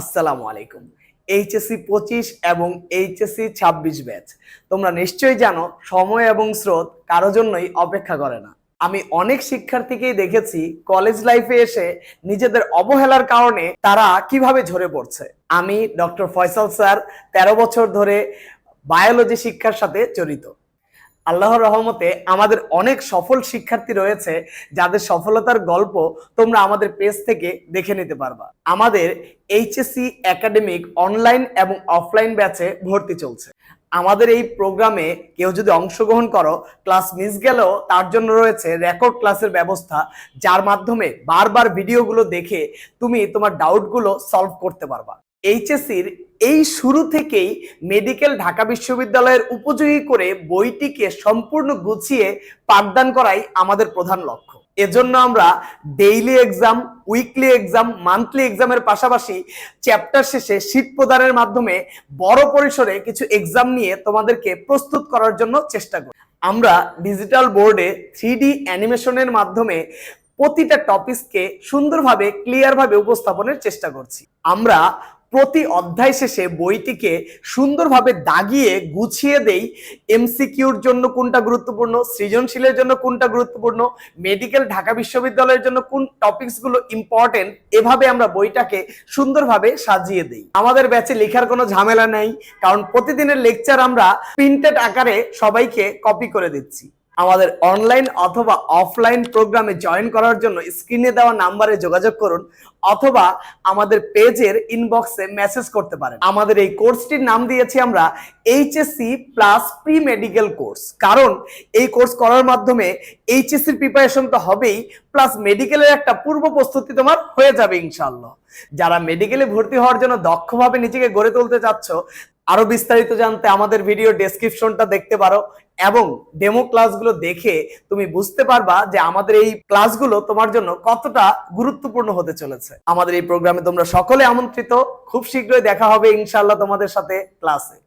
আসসালামু আলাইকুম। এইচএসসি পঁচিশ এবং এইচএসসি ছাব্বিশ ব্যাচ। তোমরা নিশ্চয়ই জানো, সময় এবং স্রোত কারও জন্যই অপেক্ষা করে না। আমি অনেক শিক্ষার্থীকেই দেখেছি কলেজ লাইফে এসে নিজেদের অবহেলার কারণে তারা কীভাবে ঝরে পড়ছে। আমি ডক্টর ফয়সাল স্যার, তেরো বছর ধরে বায়োলজি শিক্ষার সাথে জড়িত। আল্লাহর রহমতে আমাদের অনেক সফল শিক্ষার্থী রয়েছে, যাদের সফলতার গল্প তোমরা আমাদের পেজ থেকে দেখে নিতে পারবা। আমাদের এইচএসসি একাডেমিক অনলাইন এবং অফলাইন ব্যাচে ভর্তি চলছে। আমাদের এই প্রোগ্রামে কেউ যদি অংশগ্রহণ করো ক্লাস মিস গেলেও তার জন্য রয়েছে রেকর্ড ক্লাসের ব্যবস্থা, যার মাধ্যমে বারবার ভিডিওগুলো দেখে তুমি তোমার ডাউটগুলো সলভ করতে পারবা। এইচএসসির এই শুরু থেকেই মেডিকেল ঢাকা বিশ্ববিদ্যালয়ের উপযোগী করে বইটিকে সম্পূর্ণ গুছিয়ে পাঠদান করাই আমাদের প্রধান লক্ষ্য। এজন্য আমরা daily exam, weekly exam, monthly এক্সামের পাশাপাশি চ্যাপ্টার শেষে শীট প্রদানের মাধ্যমে বড় পরিসরে কিছু এক্সাম নিয়ে তোমাদেরকে প্রস্তুত করার জন্য চেষ্টা করি। আমরা ডিজিটাল বোর্ডে থ্রি অ্যানিমেশনের মাধ্যমে প্রতিটা টপিককে সুন্দরভাবে, ক্লিয়ারভাবে উপস্থাপনের চেষ্টা করছি। আমরা প্রতি অধ্যায় শেষে বইটিকে সুন্দরভাবে দাগিয়ে গুছিয়ে দেই। এমসিকিউর জন্য কোনটা গুরুত্বপূর্ণ? সৃজনশীলের জন্য কোনটা গুরুত্বপূর্ণ? মেডিকেল, ঢাকা বিশ্ববিদ্যালয়ের জন্য কোন টপিকসগুলো ইম্পর্টেন্ট এভাবে আমরা বইটাকে সুন্দরভাবে সাজিয়ে দেই। আমাদের ব্যাচে লেখার কোনো ঝামেলা নেই, কারণ প্রতিদিনের লেকচার আমরা প্রিন্টেড আকারে সবাইকে কপি করে দিচ্ছি। আমাদের অনলাইন অথবা অফলাইন প্রোগ্রামে জয়েন করার জন্য স্ক্রিনে দেওয়া নাম্বারে যোগাযোগ করুন অথবা আমাদের পেজের ইনবক্সে মেসেজ করতে পারেন। আমাদের এই কোর্সটির নাম দিয়েছি আমরা HSC plus pre medical course কারণ এই কোর্স করার মাধ্যমে এইচএসসির প্রিপারেশন তো হবেই প্লাস মেডিকেলের একটা পূর্ব প্রস্তুতি তোমার হয়ে যাবে ইনশাল্লাহ যারা মেডিকেলে ভর্তি হওয়ার জন্য দক্ষভাবে নিজেকে গড়ে তুলতে চাচ্ছ, আরও বিস্তারিত জানতে আমাদের ভিডিও ডেসক্রিপশনটা দেখতে পারো। এবং ডেমো ক্লাসগুলো দেখে তুমি বুঝতে পারবা যে আমাদের এই ক্লাসগুলো তোমার জন্য কতটা গুরুত্বপূর্ণ হতে চলেছে। আমাদের এই প্রোগ্রামে তোমরা সকলে আমন্ত্রিত। খুব শীঘ্রই দেখা হবে ইনশাল্লাহ তোমাদের সাথে ক্লাসে